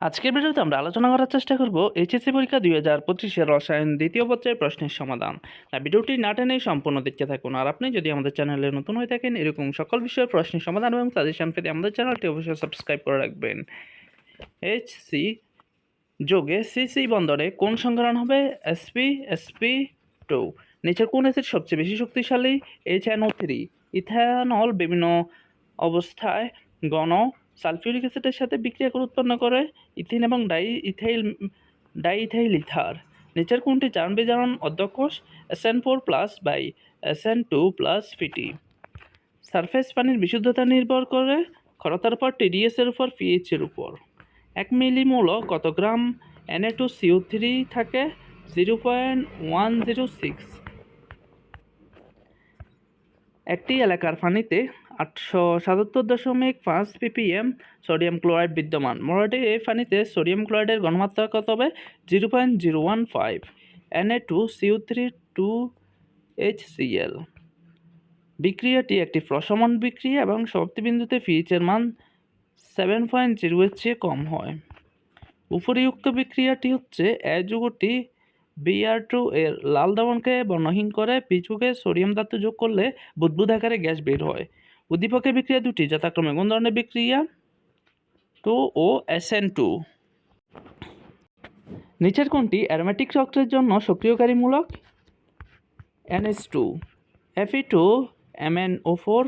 আজকের ভিডিওতে আমরা আলোচনা করার চেষ্টা করব এইচএসসি পরীক্ষা দুই হাজার পঁচিশের রসায়ন দ্বিতীয় পর্যায়ের প্রশ্নের সমাধান। তাই ভিডিওটি না টেনেই সম্পূর্ণ দেখতে থাকুন। আর আপনি যদি আমাদের চ্যানেলে নতুন হয়ে থাকেন, এরকম সকল বিষয়ের প্রশ্নের সমাধান এবং সাজেশন পেতে আমাদের চ্যানেলটি অবশ্যই সাবস্ক্রাইব করে রাখবেন। এইচ সি যোগে সিসি বন্দরে কোন সংকরণ হবে? এসপি এসপি টু নিচের কোন অ্যাসিড সবচেয়ে বেশি শক্তিশালী? H N O three ethanol বিভিন্ন অবস্থায় গণ সালফিউরিক অ্যাসিডের সাথে বিক্রিয়া করে উৎপন্ন করে ইথিন এবং diethyl diethyl ether নিচের কোনটি? জারণ বিজারণ অধ্যক্ষোষ S N four plus by S N two plus ফিটি। Surface পানির বিশুদ্ধতা নির্ভর করে খরতার উপর টিডিএস এর উপর পিএইচের উপর। এক মিলিমোল কত gram? NA two CO three থাকে zero point one zero six. একটি এলাকার পানিতে আটশো সাতাত্তর দশমিক পাঁচ পিপিএম সোডিয়াম ক্লোরাইড বিদ্যমান। মোটামুটি এই পানিতে সোডিয়াম ক্লোরাইডের ঘনমাত্রা কত হবে? Zero point zero one five N A two CO three two H CL বিক্রিয়াটি একটি প্রশমন বিক্রিয়া এবং সমাপ্তিবিন্দুতে ফিচের মান সেভেন পয়েন্ট জিরো এর চেয়ে কম হয়। উপরিউক্ত বিক্রিয়াটি হচ্ছে এ যুগটি বিআর টু এর লাল দ্রবণকে বর্ণহীন করে পিচুকে সোডিয়াম ধাতু যোগ করলে বুদবুদ আকারে গ্যাস বের হয়। উদ্দীপকের বিক্রিয়া দুটি, যথাক্রমে কোন ধরনের বিক্রিয়া? Two O S N two. নিচের কোনটি? অ্যারোমেটিক চক্রের জন্য সক্রিয়কারীমূলক? NS two. FE two MNO four,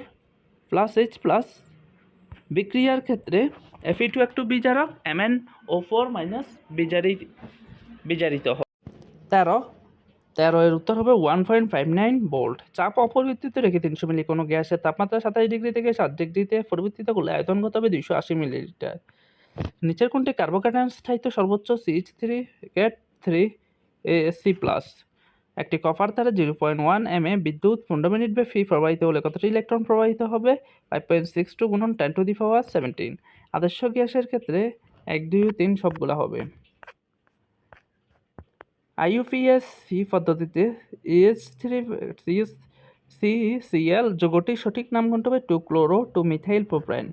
plus H plus. বিক্রিয়ার ক্ষেত্রে এফই টু একটু বিজারক ও ফোর মাইনাস বিজারি বিজারিত হয়। তেরো তেরো এর উত্তর হবে one point five nine volt চাপ অপরিবর্তিত রেখে তিনশো মিলি, কোনো গ্যাসের তাপমাত্রা সাতাশ ডিগ্রি থেকে সাত ডিগ্রিতে পরিবর্তিত করলে আয়তন কত হবে দুইশো আশি মিলিলিটার। নিচের কোনটি কার্বোকাটায়ন স্থায়িত্ব সর্বোচ্চ? CH three get three A C plus একটি কপার তারে zero point one M A বিদ্যুৎ পনেরো মিনিট ব্যাপী প্রবাহিত হলে কতটি ইলেকট্রন প্রবাহিত হবে? ফাইভ পয়েন্ট সিক্স টু গুণন ten to the power seventeen আদর্শ গ্যাসের ক্ষেত্রে এক, দুই তিন সবগুলো হবে। আইইউপিএস, সি পদ্ধতিতে ES three CS C CL যোগটির সঠিক নাম কোনটি হবে two chloro two methyl propyne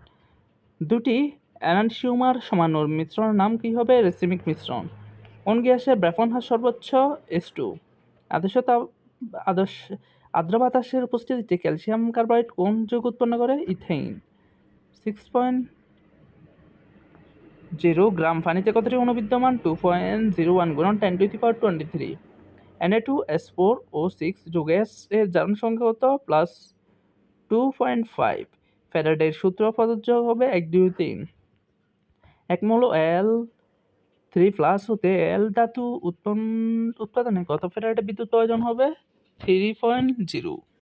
দুটি অ্যানানসিউমার সমানুর মিশ্রণের নাম কী হবে? রেসিমিক মিশ্রণ। কোন গ্যাসের ব্যাপন হার সর্বোচ্চ, এস টু। আদর্শ আদর্শ, আর্দ্র বাতাসের উপস্থিতিতে ক্যালসিয়াম কার্বাইড কোন যোগ উৎপন্ন করে? Ethane. Six point zero gram পানিতে কতটি অণু বিদ্যমান টু পয়েন্ট জিরো ওয়ান গুণন ten to power twenty three N A two S four O six যোগে এস এর জারণ সংখ্যা কত? প্লাস টু পয়েন্ট ফাইভ ফ্যারাডের সূত্র প্রযোজ্য হবে এক দুই তিন। এক মূল এল থ্রি প্লাস হতে এল ধাতু উৎপন্ন উৎপাদনে কত ফ্যারাডে বিদ্যুৎ প্রয়োজন হবে? Three point zero